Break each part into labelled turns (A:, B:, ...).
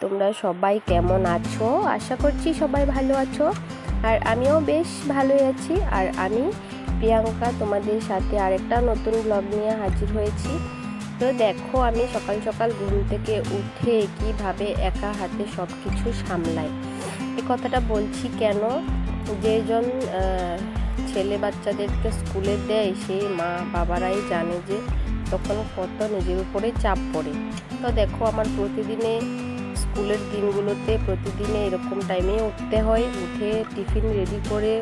A: তোমরা সবাই কেমন আছো? আশা করছি সবাই ভালো আছো। আর আমিও বেশ ভালোই আছি। আর আমি প্রিয়াঙ্কা তোমাদের সাথে আরেকটা নতুন ব্লগ নিয়ে হাজির হয়েছি। তো দেখো, আমি সকাল সকাল ঘুম থেকে উঠে কীভাবে একা হাতে সব কিছু সামলাই। এই কথাটা বলছি কেন? যেজন ছেলে বাচ্চাদেরকে স্কুলে দেয় সেই মা বাবারাই জানে যে তখন কত নিজের উপরে চাপ পড়ে। তো দেখো, আমার প্রতিদিনে স্কুলের দিনগুলোতে প্রতিদিনে এরকম টাইমে উঠতে হয়। উঠে টিফিন রেডি করে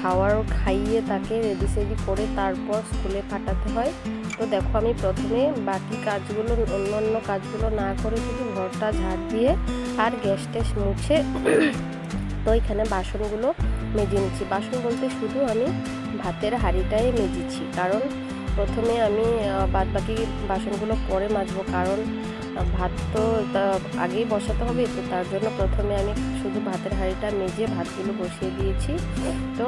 A: খাওয়ার, খাইয়ে তাকে রেডি সেডি করে তারপর স্কুলে পাঠাতে হয়। তো দেখো আমি প্রথমে বাকি কাজগুলো অন্য অন্য কাজগুলো না করে শুধু ঘরটা ঝাড় দিয়ে আর গ্যাস ট্যাস মুছে তো এখানে বাসনগুলো মেজে নিচ্ছি। বাসন বলতে শুধু আমি ভাতের হাঁড়িটাই মেজেছি। কারণ প্রথমে আমি বাদ বাকি বাসনগুলো পরে মাজবো। কারণ ভাত তো আগেই বসাতে হবে, তো তার জন্য প্রথমে আমি শুধু ভাতের হাঁড়িটা মেজে ভাতগুলো বসিয়ে দিয়েছি। তো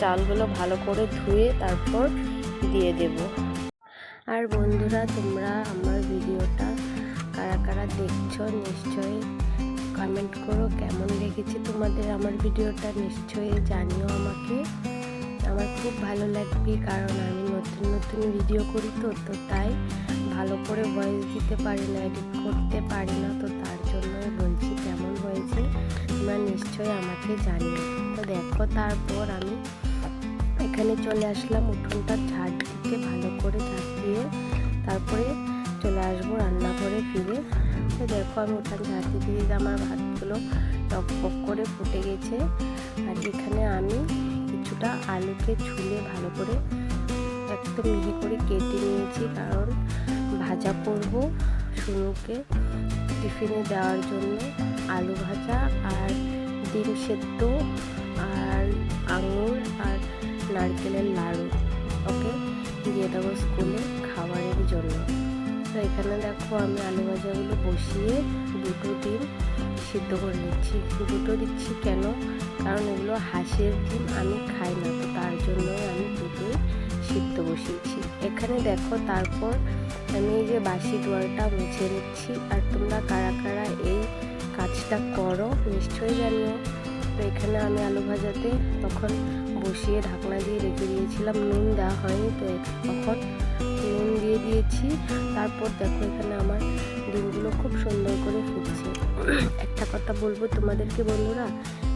A: চালগুলো ভালো করে ধুয়ে তারপর দিয়ে দেব। আর বন্ধুরা, তোমরা আমার ভিডিওটা কারা কারা দেখছ, নিশ্চয়ই কমেন্ট করো। কেমন লেগেছে তোমাদের আমার ভিডিওটা, নিশ্চয়ই জানিও আমাকে। আমার খুব ভালো লাগবে, কারণ আমি নতুন নতুন ভিডিও করি তো তো তাই ভালো করে ভয়েস দিতে পারি না এডিট করতে পারি না, তো তার জন্যই বলছি কেমন হয়েছে তোমরা নিশ্চয়ই আমাকে জানিও। তো দেখো তারপর আমি এখানে চলে আসলাম উঠোনটা ঝাড় দিতে ভালো করে ঝাড় দিয়ে তারপরে চলে আসব রান্নাঘরে ফিরে। তো দেখো আমি উঠান ঝাড় দিতে আমার ভাতগুলো টকবক করে ফুটে গেছে। আর এখানে আমি কিছুটা আলুকে ছুলে ভালো করে একদম মিহি করে কেটে নিয়েছি, কারণ ভাজা করব শুনুকে টিফিনে দেওয়ার জন্য আলু ভাজা আর ডিম সেদ্ধ আর আঙুর আর নারকেলের লাড়ু, ওকে? দিয়ে দেবো স্কুলে খাবারের জন্য। তো এখানে দেখো আমি আলু ভাজাগুলো বসিয়ে দুটো ডিম সিদ্ধ করে নিচ্ছি। দুটো দিচ্ছি কেন? কারণ এগুলো হাঁসের ডিম, আমি খাই না, তো তার জন্য আমি দুটোই সিদ্ধ বসিয়েছি। এখানে দেখো, তারপর আমি এই যে বাসি দুয়ারটা মুছে নিচ্ছি। আর তোমরা কারা কারা এই কাজটা করো, নিশ্চয়ই জানিও। তো এখানে আমি আলু ভাজাতে তখন বসিয়ে ঢাকনা দিয়ে রেখে দিয়েছিলাম, নুন দেওয়া হয়নি, তো তখন দিয়েছি তারপর দেখো এখানে আমার ডিমগুলো খুব সুন্দর করে ফুটছে। একটা কথা বলব তোমাদেরকে বন্ধুরা,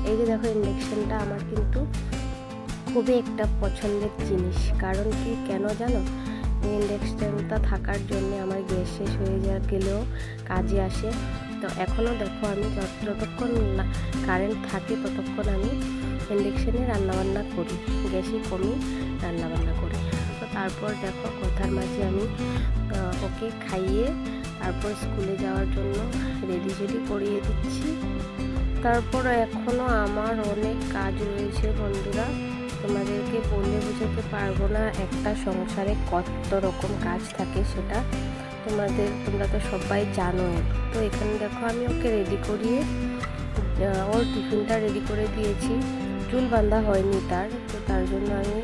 A: এই যে দেখো ইন্ডাকশানটা আমার কিন্তু খুবই একটা পছন্দের জিনিস। কারণ কি কেন জানো? ইন্ডাকশানটা থাকার জন্য আমার গ্যাস শেষ হয়ে যা গেলেও কাজে আসে। তো এখনও দেখো আমি যত- যতক্ষণ কারেন্ট থাকে ততক্ষণ আমি ইন্ডাকশানে রান্নাবান্না করি। গ্যাসে কমই রান্নাবান্না করি। তারপর দেখো কথার মাঝে আমি ওকে খাইয়ে তারপর স্কুলে যাওয়ার জন্য রেডি রেডি করিয়ে দিচ্ছি। তারপর এখনও আমার অনেক কাজ রয়েছে বন্ধুরা। তোমাদেরকে বলে বোঝাতে পারব না একটা সংসারে কত রকম কাজ থাকে সেটা। তোমাদের, তোমরা তো সবাই জানো তো এখানে দেখো আমি ওকে রেডি করিয়ে ওর টিফিনটা রেডি করে দিয়েছি। চুল বাঁধা হয়নি তার, তো তার জন্য আমি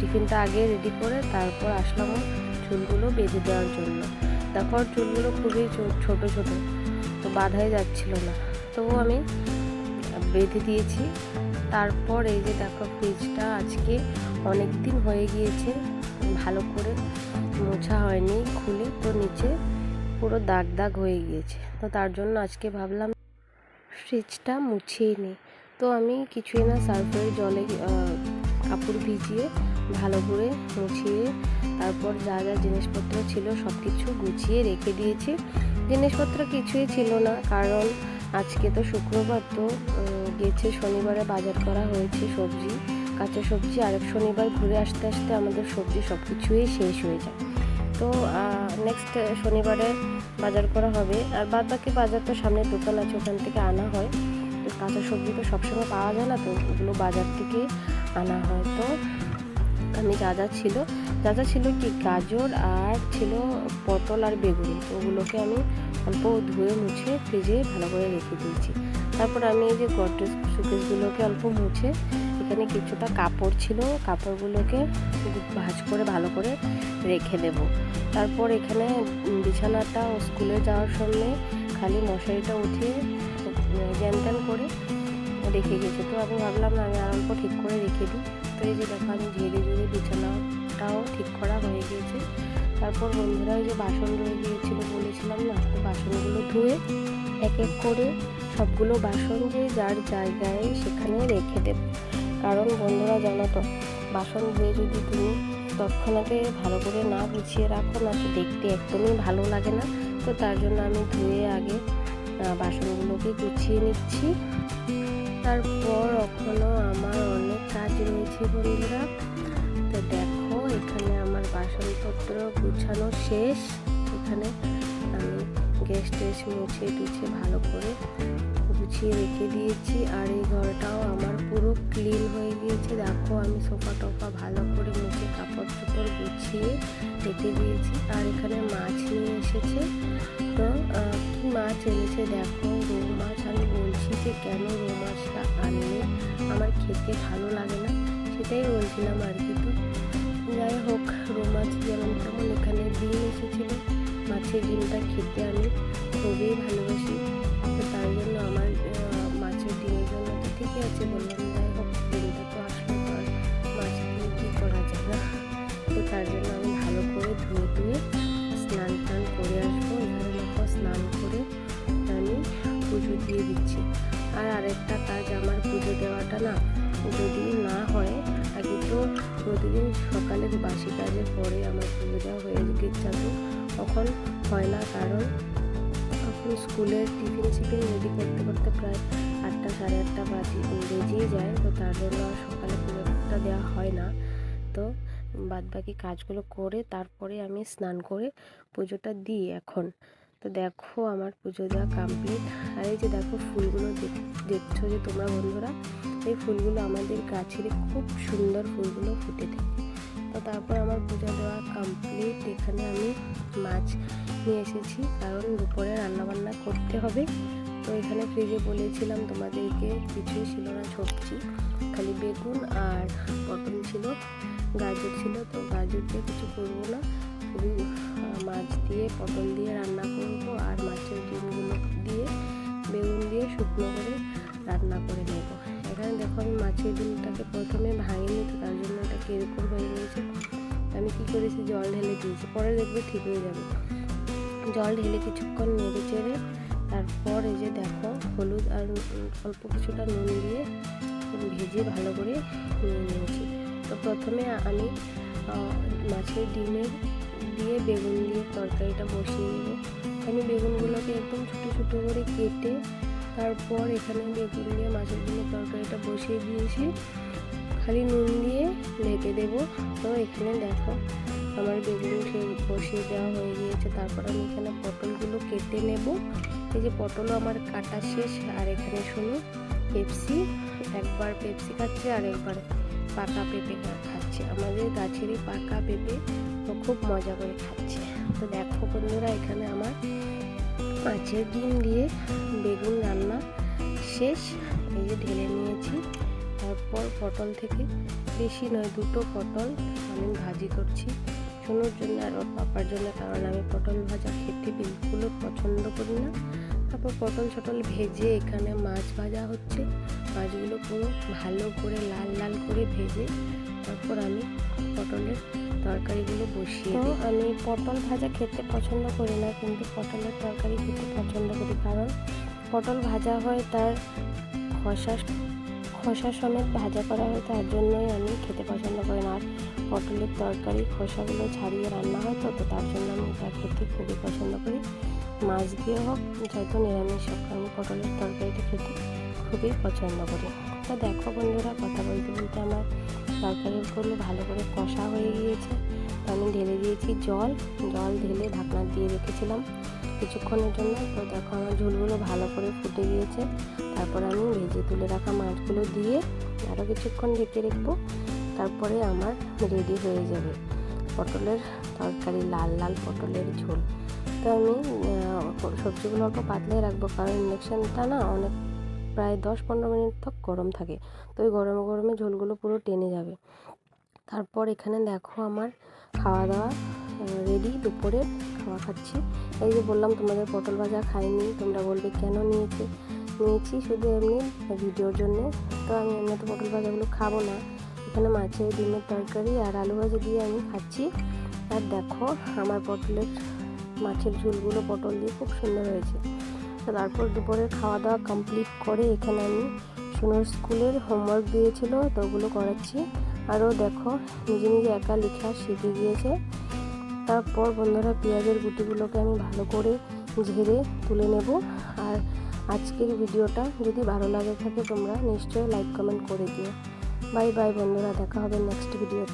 A: টিফিনটা আগে রেডি করে তারপর আসলাম চুলগুলো বেঁধে দেওয়ার জন্য। দেখো চুলগুলো খুবই ছোট ছোট, তো বাঁধাই যাচ্ছিল না। তবু আমি বেঁধে দিয়েছি। তারপর এই যে দেখো ফ্রিজটা আজকে অনেক দিন হয়ে গিয়েছে, ভালো করে মোছা হয়নি, খুলে তো নিচে পুরো দাগ দাগ হয়ে গিয়েছে। তো তার জন্য আজকে ভাবলাম ফ্রিজটা মুছিয়ে নিই। তো আমি কিছুই না সার্ফের জলে কাপড় ভিজিয়ে ভালো করে মুছিয়ে তারপর যা যা জিনিসপত্র ছিল সব কিছু গুছিয়ে রেখে দিয়েছি। জিনিসপত্র কিছুই ছিল না, কারণ আজকে তো শুক্রবার তো গেছে শনিবারে বাজার করা হয়েছে সবজি, কাঁচা সবজি, আরেক শনিবার ঘুরে আসতে আসতে আমাদের সবজি সব কিছুই শেষ হয়ে যায়। তো নেক্সট শনিবারে বাজার করা হবে, আর বাদ বাকি বাজার তো সামনে দোকান আছে, ওখান থেকে আনা হয়। তো কাঁচা সবজি তো সবসময় পাওয়া যায় না, তো ওগুলো বাজার থেকে আনা হয় তো আমি যা যা ছিল যা যা ছিল কি গাজর আর ছিল পটল আর বেগুন। ওগুলোকে আমি অল্প ধুয়ে মুছে ফ্রিজে ভালো করে রেখে দিয়েছি। তারপর আমি এই যে গডরেজ সুকেসগুলোকে অল্প মুছে, এখানে কিছুটা কাপড় ছিল, কাপড়গুলোকে ভাজ করে ভালো করে রেখে দেব। তারপর এখানে বিছানাটা স্কুলে যাওয়ার সময় খালি মশারিটা উঠিয়ে জ্যান করে রেখে গেছে। তো আমি ভাবলাম, আমি আর অল্প ঠিক করে রেখে দিই। তো এই যে দেখো, আমি ধীরে ধীরে বিছানাটাও ঠিক করা হয়ে গিয়েছে। তারপর বন্ধুরা, ওই যে বাসন রয়ে গিয়েছিল বলেছিলাম না, তো বাসনগুলো ধুয়ে এক এক করে সবগুলো বাসন যে যার জায়গায় সেখানে রেখে দেব। কারণ বন্ধুরা, জানো তো, বাসন ধুয়ে যদি তুমি তৎক্ষণাতে ভালো করে না গুছিয়ে রাখো না, তো দেখতে একদমই ভালো লাগে না। তো তার জন্য আমি ধুয়ে আগে বাসনগুলোকে গুছিয়ে নিচ্ছি। তারপর এখনও আমার অনেক কাজ রয়েছে বন্ধুরা। তো দেখো, এখানে আমার বাসনপত্র গুছানো শেষ। এখানে আমি গ্যাস টেস মুছে টুছে ভালো করে গুছিয়ে রেখে দিয়েছি আর এই ঘরটাও আমার পুরো ক্লিন হয়ে গিয়েছে। দেখো, আমি সোফা টোফা ভালো করে মুছে কাপড় চোপড় গুছিয়ে রেখে দিয়েছি আর এখানে মাছ নিয়ে এসেছে। তো কী মাছ এনেছে দেখো? রৌ মাছ। আমি বলছি যে কেন রৌ মাছটা আনলে আমার খেতে ভালো লাগে না, সেটাই বলছিলাম আর কি। তো যাই হোক, রৌ মাছ যেমন তেমন এখানে ডিম এসেছিল। মাছের ডিমটা খেতে আমি খুবই ভালোবাসি। তার জন্য আমার মাছের ডিমের জন্য তো ঠিকই আছে বললাম। যাই হোক, ডিমটা তো আসলে তো আর মাছ দিয়ে কী করা যায় না তো তার জন্য আমি ভালো করে ধুয়ে ধুয়ে স্নান টান করে আসব। এখানে দেখো স্নান করে আমি পুজো দিয়ে দিচ্ছি। আর আরেকটা কাজ, আমার পুজো দেওয়াটা না যদি না হয়, আগে তো প্রতিদিন সকালে বাসি কাজের পরে আমার পুজো দেওয়া হয়ে যাবে তখন হয় না, কারণ তখন স্কুলের টিফিন সিফিন রেডি করতে করতে প্রায় আটটা, সাড়ে আটটা বাজি বেজেই যায়। তো তার জন্য আর সকালে পুজোটা দেওয়া হয় না। তো বাদ বাকি কাজগুলো করে তারপরে আমি স্নান করে পুজোটা দিই এখন। তো দেখো আমার পুজো দেওয়া কমপ্লিট আর এই যে দেখো ফুলগুলো দেখছ যে তোমরা বন্ধুরা, এই ফুলগুলো আমাদের গাছের খুব সুন্দর ফুলগুলো ফুটে থাকে। তো তারপর আমার পুজো দেওয়া কমপ্লিট এখানে আমি মাছ নিয়ে এসেছি। কারণ দুপুরে রান্নাবান্না করতে হবে। তো এখানে ফ্রিজে বলেছিলাম তোমাদেরকে, কিছুই ছিল না সবজি, খালি বেগুন আর পটল ছিল, গাজর ছিল। তো গাজর দিয়ে কিছু করব না। শুধু মাছ দিয়ে, পটল দিয়ে রান্না করব আর মাছের ডিমগুলো দিয়ে, বেগুন দিয়ে শুকনো করে রান্না করে নেব। এখানে দেখো আমি মাছের ডিমটাকে প্রথমে ভাঙিনি তো তার জন্য এটা কীরকম হয়ে গিয়েছে। আমি কি করেছি? জল ঢেলে দিয়েছি। পরে দেখবে ঠিক হয়ে যাবে। জল ঢেলে কিছুক্ষণ নেড়ে চেড়ে তারপর এই যে দেখো, হলুদ আর অল্প কিছুটা নুন দিয়ে ভেজে ভালো করে নিয়ে নিয়েছি। তো প্রথমে আমি মাছের ডিমের দিয়ে বেগুন দিয়ে তরকারিটা বসিয়ে নেব আমি বেগুনগুলোকে একদম ছোটো ছোটো করে কেটে তারপর এখানে বেগুন দিয়ে মাছের ডিমের তরকারিটা বসিয়ে দিয়েছি। খালি নুন দিয়ে ঢেকে দেবো। তো এখানে দেখো আমার বেগুন বসিয়ে দেওয়া হয়ে গিয়েছে। তারপর আমি এখানে পটলগুলো কেটে নেব। এই যে পটলও আমার কাটা শেষ। আর এখানে শুনো, পেপসি, একবার পেপসি খাচ্ছে আর একবার পাকা পেঁপে খাচ্ছে। আমাদের গাছেরই পাকা পেঁপে খুব মজা করে খাচ্ছে। তো দেখো বন্ধুরা, এখানে আমার মাছের ডিম দিয়ে বেগুন রান্না শেষ। এই যে ঢেলে নিয়েছি। তারপর পটল থেকে বেশি নয়, দুটো পটল আমি ভাজি করছি। সোনুর জন্য আর পাপার জন্য, কারণ আমি পটল ভাজা খেতে বিলকুলও পছন্দ করি না। তারপর পটল ছটল ভেজে এখানে মাছ ভাজা হচ্ছে। মাছগুলো পুরো ভালো করে লাল লাল করে ভেজে তারপর আমি পটলের তরকারিগুলো বসিয়ে দিই। আমি পটল ভাজা খেতে পছন্দ করি না কিন্তু পটলের তরকারি খেতে পছন্দ করি। কারণ পটল ভাজা হয় তার খসা খোসা সমেত ভাজা করা হয় তার জন্যই আমি খেতে পছন্দ করি না। আর পটলের তরকারি খোসাগুলো ছাড়িয়ে রান্না হয় তো তো তার জন্য আমি এটা খেতে খুবই পছন্দ করি। মাছ দিয়ে হোক যত নিরামিষ হোক আমি পটলের তরকারিটা খেতে খুবই পছন্দ করি। তা দেখো বন্ধুরা কথা বলতে বলতে আমার তরকারিগুলো ভালো করে কষা হয়ে গিয়েছে। তো আমি ঢেলে দিয়েছি জল। জল ঢেলে ঢাকনা দিয়ে রেখেছিলাম কিছুক্ষণের জন্য। তো দেখো আমার ঝোলগুলো ভালো করে ফুটে গিয়েছে। তারপর আমি ভেজে তুলে রাখা মাছগুলো দিয়ে আরও কিছুক্ষণ ঢেকে রাখব। তারপরে আমার রেডি হয়ে যাবে পটলের তরকারি, লাল লাল পটলের ঝোল। তো আমি সবজিগুলো অল্প পাতলাই রাখব কারণ ইন্ডাকশানটা না অনেক প্রায় দশ পনেরো মিনিট তক গরম থাকে। তো ওই গরমে গরমে ঝোলগুলো পুরো টেনে যাবে। তারপর এখানে দেখো আমার খাওয়া দাওয়া রেডি দুপুরে খাওয়া খাচ্ছি। এই যে বললাম তোমাদের পটল ভাজা খাইনি, তোমরা বলবে কেন নিয়েছি? নিয়েছি শুধু এমনি ভিডিওর জন্যে। তো আমি এমনি তো পটল ভাজাগুলো খাব না। এখানে মাছের, ডিমের তরকারি আর আলু ভাজা দিয়ে আমি খাচ্ছি। আর দেখো আমার পটলের মাছের ঝোলগুলো পটল দিয়ে খুব সুন্দর হয়েছে। তারপর দুপুরের খাওয়া দাওয়া কমপ্লিট করে এখানে আমি সুনোর স্কুলের হোমওয়ার্ক দিয়েছিল, তো ওগুলো করাচ্ছি। আরও দেখো, নিজে নিজে একা লেখা শিখে গিয়েছে। তারপর বন্ধুরা, পেঁয়াজের গুটিগুলোকে আমি ভালো করে ঝেড়ে তুলে নেব। আর আজকের ভিডিওটা যদি ভালো লাগে থাকে, তোমরা নিশ্চয়ই লাইক কমেন্ট করে দিও। বাই বাই বন্ধুরা, দেখা হবে নেক্সট ভিডিওতে